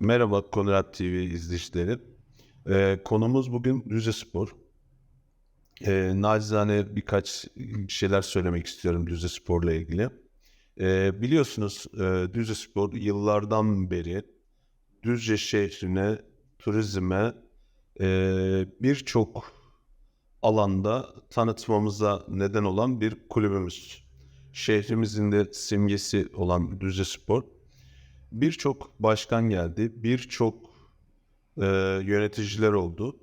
Merhaba Konrad TV izleyicileri. Ee, konumuz bugün Düzce Spor. Ee, nacizane birkaç şeyler söylemek istiyorum Düzce Spor'la ilgili. Ee, biliyorsunuz e, Düzce Spor yıllardan beri Düzce şehrine, turizme e, birçok alanda tanıtmamıza neden olan bir kulübümüz. Şehrimizin de simgesi olan Düzce Spor. Birçok başkan geldi, birçok e, yöneticiler oldu.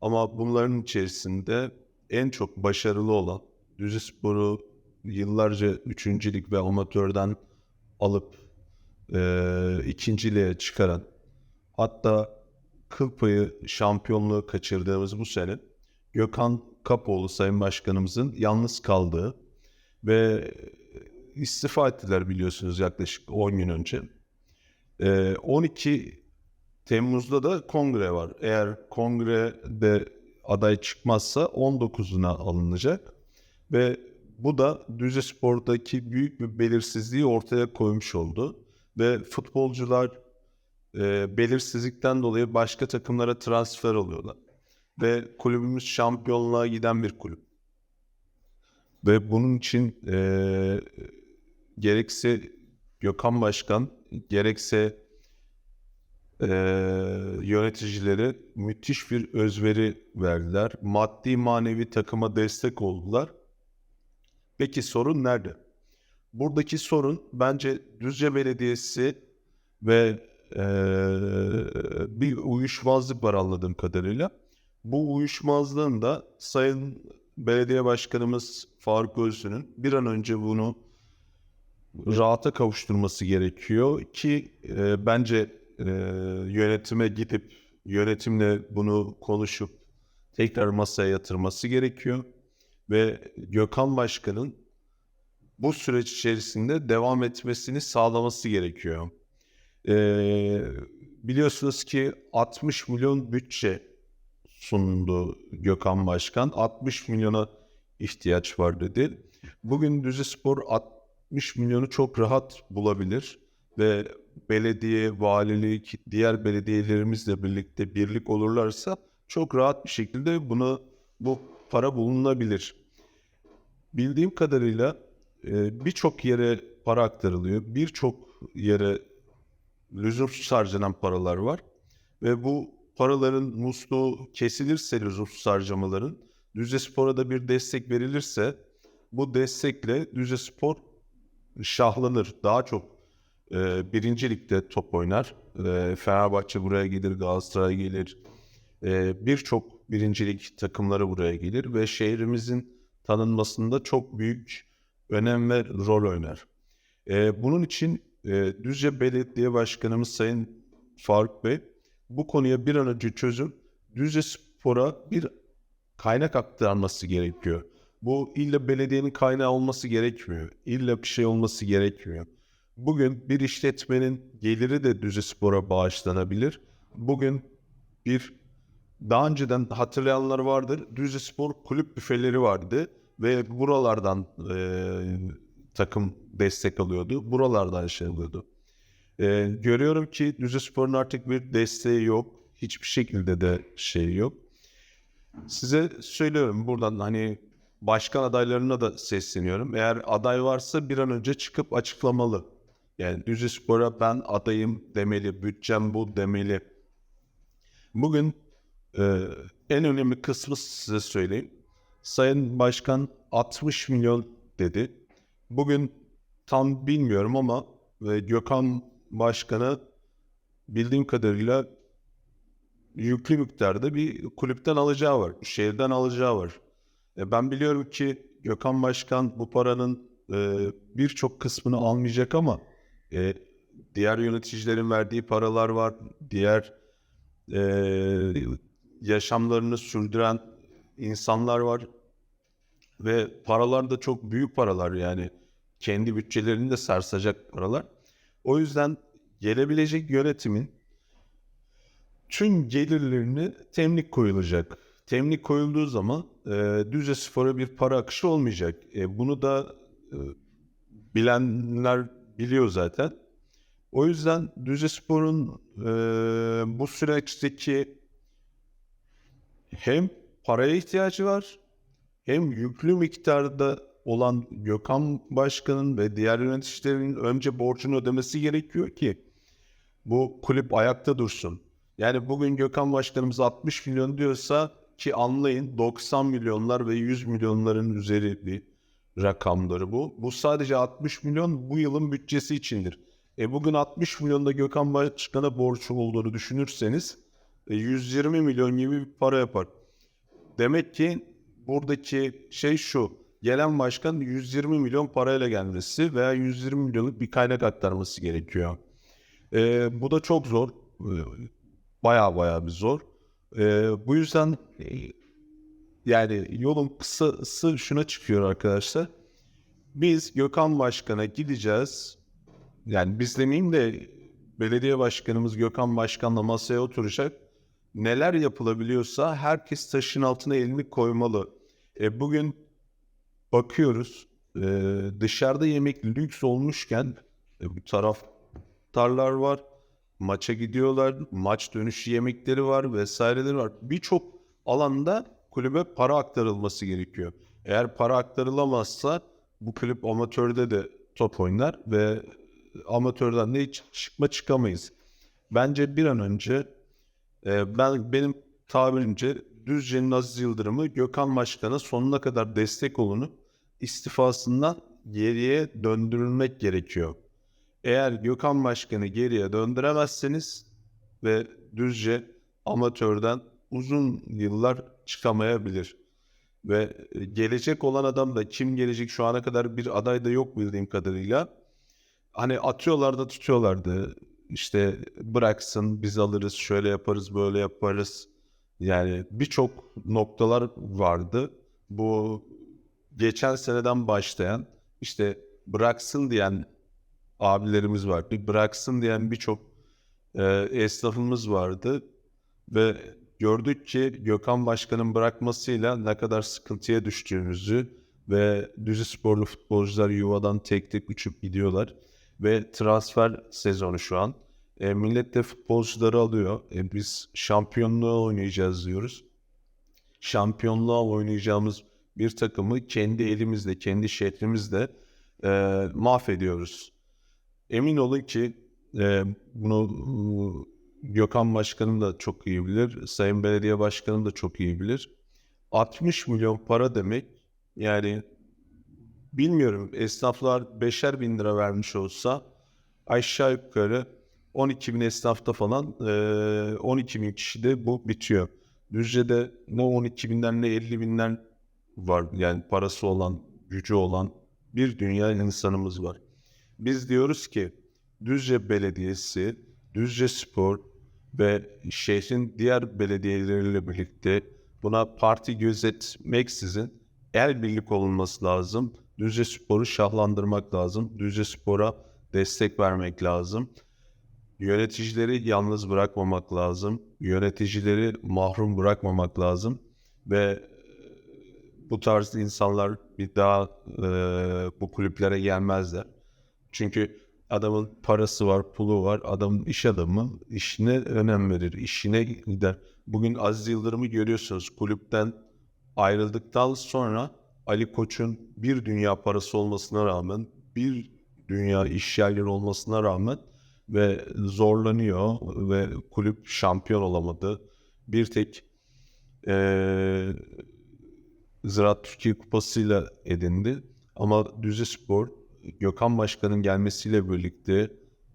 Ama bunların içerisinde en çok başarılı olan Düzce Spor'u yıllarca üçüncülük ve amatörden alıp e, ikinciliğe çıkaran hatta kıl payı şampiyonluğu kaçırdığımız bu sene Gökhan Kapoğlu Sayın Başkanımızın yalnız kaldığı ve istifa ettiler biliyorsunuz yaklaşık 10 gün önce. Ee, 12 Temmuz'da da kongre var. Eğer kongrede aday çıkmazsa 19'una alınacak. Ve bu da Düzce Spor'daki büyük bir belirsizliği ortaya koymuş oldu. Ve futbolcular e, belirsizlikten dolayı başka takımlara transfer oluyorlar. Ve kulübümüz şampiyonluğa giden bir kulüp. Ve bunun için e, gerekse Gökhan Başkan gerekse e, yöneticileri müthiş bir özveri verdiler. Maddi manevi takıma destek oldular. Peki sorun nerede? Buradaki sorun bence Düzce Belediyesi ve e, bir uyuşmazlık var anladığım kadarıyla. Bu uyuşmazlığın da Sayın Belediye Başkanımız Faruk Özlü'nün bir an önce bunu rahata kavuşturması gerekiyor ki e, bence e, yönetime gidip yönetimle bunu konuşup tekrar masaya yatırması gerekiyor ve Gökhan Başkan'ın bu süreç içerisinde devam etmesini sağlaması gerekiyor. E, biliyorsunuz ki 60 milyon bütçe sundu Gökhan Başkan. 60 milyona ihtiyaç var dedi. Bugün Düzce Spor 60 milyonu çok rahat bulabilir ve belediye, valilik, diğer belediyelerimizle birlikte birlik olurlarsa çok rahat bir şekilde bunu bu para bulunabilir. Bildiğim kadarıyla e, birçok yere para aktarılıyor. Birçok yere lüzumsuz harcanan paralar var. Ve bu paraların musluğu kesilirse lüzumsuz harcamaların Düzce Spor'a da bir destek verilirse bu destekle Düzce Spor şahlanır. Daha çok e, birinci top oynar. E, Fenerbahçe buraya gelir, Galatasaray gelir. E, Birçok birincilik takımları buraya gelir ve şehrimizin tanınmasında çok büyük önem ve rol oynar. E, bunun için e, Düzce Belediye Başkanımız Sayın Faruk Bey bu konuya bir an önce çözüm Düzce Spor'a bir kaynak aktarması gerekiyor. Bu illa belediyenin kaynağı olması gerekmiyor. İlla bir şey olması gerekmiyor. Bugün bir işletmenin geliri de Düzce Spor'a bağışlanabilir. Bugün bir daha önceden hatırlayanlar vardır. Düzce Spor kulüp büfeleri vardı ve buralardan e, takım destek alıyordu. Buralardan şey alıyordu. E, görüyorum ki Düzce Spor'un artık bir desteği yok. Hiçbir şekilde de şey yok. Size söylüyorum buradan hani başkan adaylarına da sesleniyorum. Eğer aday varsa bir an önce çıkıp açıklamalı. Yani Düzce Spor'a ben adayım demeli, bütçem bu demeli. Bugün e, en önemli kısmı size söyleyeyim. Sayın Başkan 60 milyon dedi. Bugün tam bilmiyorum ama e, Gökhan Başkan'a bildiğim kadarıyla yüklü miktarda bir kulüpten alacağı var. Şehirden alacağı var. E, ben biliyorum ki Gökhan Başkan bu paranın e, birçok kısmını almayacak ama e, diğer yöneticilerin verdiği paralar var. Diğer e, yaşamlarını sürdüren insanlar var. Ve paralar da çok büyük paralar yani. Kendi bütçelerini de sarsacak paralar. O yüzden gelebilecek yönetimin tüm gelirlerini temlik koyulacak. Temlik koyulduğu zaman e, Düzce Spor'a bir para akışı olmayacak. E, bunu da e, bilenler biliyor zaten. O yüzden Düzce Spor'un e, bu süreçteki hem paraya ihtiyacı var hem yüklü miktarda olan Gökhan Başkan'ın ve diğer yöneticilerin önce borcunu ödemesi gerekiyor ki bu kulüp ayakta dursun. Yani bugün Gökhan Başkanımız 60 milyon diyorsa ki anlayın 90 milyonlar ve 100 milyonların üzeri bir rakamları bu. Bu sadece 60 milyon bu yılın bütçesi içindir. E bugün 60 milyonda Gökhan Başkan'a borç olduğunu düşünürseniz e, 120 milyon gibi bir para yapar. Demek ki buradaki şey şu. Gelen başkan 120 milyon parayla gelmesi veya 120 milyonluk bir kaynak aktarması gerekiyor. E, bu da çok zor. Baya baya bir zor. E, bu yüzden e, yani yolun kısası şuna çıkıyor arkadaşlar. Biz Gökhan Başkan'a gideceğiz. Yani biz demeyeyim de belediye başkanımız Gökhan Başkan'la masaya oturacak. Neler yapılabiliyorsa herkes taşın altına elini koymalı. E, bugün bakıyoruz e, dışarıda yemek lüks olmuşken e, bu taraftarlar var. Maça gidiyorlar. Maç dönüşü yemekleri var vesaireleri var. Birçok alanda kulübe para aktarılması gerekiyor. Eğer para aktarılamazsa bu kulüp amatörde de top oynar ve amatörden de hiç çıkma çıkamayız. Bence bir an önce e, ben benim tabirimce Düzce'nin Aziz Yıldırım'ı Gökhan Başkan'a sonuna kadar destek olunup istifasından geriye döndürülmek gerekiyor. Eğer Gökhan Başkan'ı geriye döndüremezseniz ve Düzce amatörden uzun yıllar çıkamayabilir. Ve gelecek olan adam da kim gelecek şu ana kadar bir aday da yok bildiğim kadarıyla. Hani atıyorlar da tutuyorlardı. İşte bıraksın biz alırız şöyle yaparız böyle yaparız. Yani birçok noktalar vardı. Bu geçen seneden başlayan işte bıraksın diyen abilerimiz vardı. Bıraksın diyen birçok e, esnafımız vardı. Ve gördük ki Gökhan Başkan'ın bırakmasıyla ne kadar sıkıntıya düştüğümüzü ve düzü sporlu futbolcular yuvadan tek tek uçup gidiyorlar. Ve transfer sezonu şu an. E, millet de futbolcuları alıyor. E, biz şampiyonluğa oynayacağız diyoruz. Şampiyonluğa oynayacağımız bir takımı kendi elimizde, kendi şehrimizde e, mahvediyoruz. Emin olun ki e, bunu Gökhan Başkanım da çok iyi bilir. Sayın Belediye Başkanım da çok iyi bilir. 60 milyon para demek yani bilmiyorum esnaflar beşer bin lira vermiş olsa aşağı yukarı 12 bin esnafta falan e, 12 bin kişide bu bitiyor. Düzce'de ne 12 binden ne 50 binden var yani parası olan, gücü olan bir dünya insanımız var. Biz diyoruz ki Düzce Belediyesi, Düzce Spor ve şehrin diğer belediyeleriyle birlikte buna parti gözetmeksizin el birlik olunması lazım. Düzce Spor'u şahlandırmak lazım. Düzce Spor'a destek vermek lazım. Yöneticileri yalnız bırakmamak lazım. Yöneticileri mahrum bırakmamak lazım. Ve bu tarz insanlar bir daha e, bu kulüplere gelmezler. Çünkü adamın parası var, pulu var. Adam iş adamı işine önem verir, işine gider. Bugün Aziz Yıldırım'ı görüyorsunuz. Kulüpten ayrıldıktan sonra Ali Koç'un bir dünya parası olmasına rağmen, bir dünya iş yerleri olmasına rağmen ve zorlanıyor ve kulüp şampiyon olamadı. Bir tek e, Ziraat Türkiye Kupası'yla edindi. Ama Düzce Spor Gökhan Başkan'ın gelmesiyle birlikte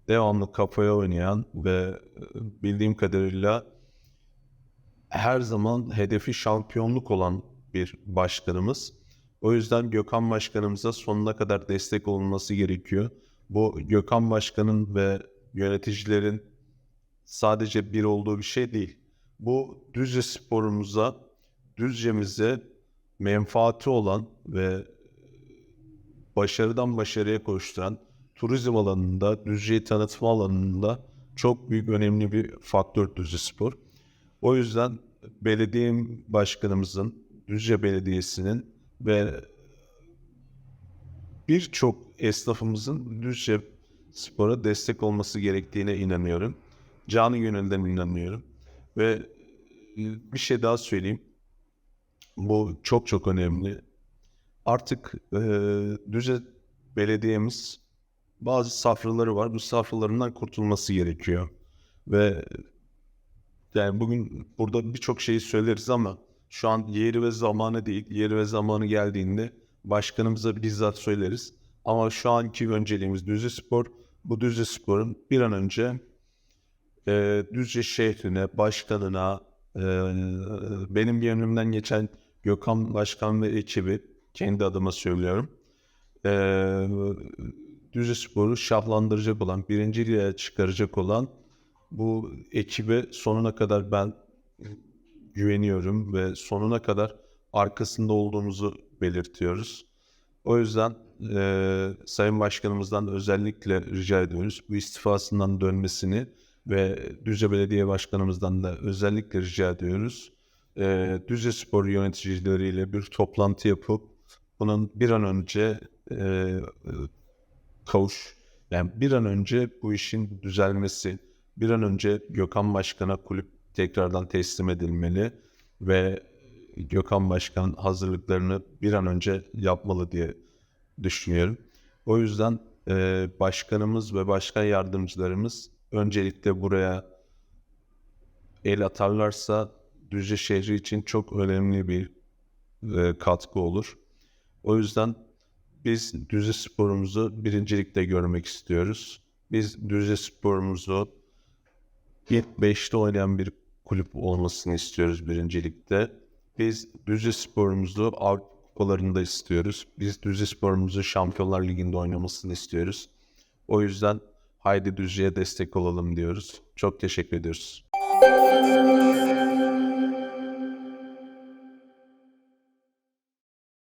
devamlı kafaya oynayan ve e, bildiğim kadarıyla her zaman hedefi şampiyonluk olan bir başkanımız. O yüzden Gökhan Başkanımıza sonuna kadar destek olunması gerekiyor. Bu Gökhan Başkan'ın ve yöneticilerin sadece bir olduğu bir şey değil. Bu Düzce sporumuza, Düzce'mize menfaati olan ve başarıdan başarıya koşturan turizm alanında, Düzce'yi tanıtma alanında çok büyük önemli bir faktör Düzce Spor. O yüzden belediye başkanımızın, Düzce Belediyesi'nin ve birçok esnafımızın Düzce Spor'a destek olması gerektiğine inanıyorum. Canı gönülden inanıyorum. Ve bir şey daha söyleyeyim. Bu çok çok önemli. Artık e, Düzce Belediye'miz bazı safraları var. Bu safralarından kurtulması gerekiyor. Ve yani bugün burada birçok şeyi söyleriz ama şu an yeri ve zamanı değil. Yeri ve zamanı geldiğinde başkanımıza bizzat söyleriz. Ama şu anki önceliğimiz Düzce Spor. Bu Düzce Spor'un bir an önce e, Düzce şehrine, başkanına, e, benim gönlümden geçen Gökhan Başkan ve ekibi, kendi adıma söylüyorum. E, Düzce Spor'u şahlandıracak olan, birinciliğe çıkaracak olan bu ekibe sonuna kadar ben güveniyorum ve sonuna kadar arkasında olduğumuzu belirtiyoruz. O yüzden e, Sayın Başkanımızdan özellikle rica ediyoruz bu istifasından dönmesini ve Düzce Belediye Başkanımızdan da özellikle rica ediyoruz. E, Düzce Spor yöneticileriyle bir toplantı yapıp bunun bir an önce e, kavuş, yani bir an önce bu işin düzelmesi, bir an önce Gökhan Başkan'a kulüp tekrardan teslim edilmeli ve Gökhan Başkan hazırlıklarını bir an önce yapmalı diye düşünüyorum. O yüzden e, başkanımız ve başkan yardımcılarımız öncelikle buraya el atarlarsa Düzce şehri için çok önemli bir e, katkı olur. O yüzden biz Düzce sporumuzu birincilikte görmek istiyoruz. Biz Düzce sporumuzu ilk 5'te oynayan bir kulüp olmasını istiyoruz birincilikte. Biz Düzce sporumuzu Avrupa kupalarında istiyoruz. Biz Düzce sporumuzu Şampiyonlar Ligi'nde oynamasını istiyoruz. O yüzden haydi Düzce'ye destek olalım diyoruz. Çok teşekkür ediyoruz.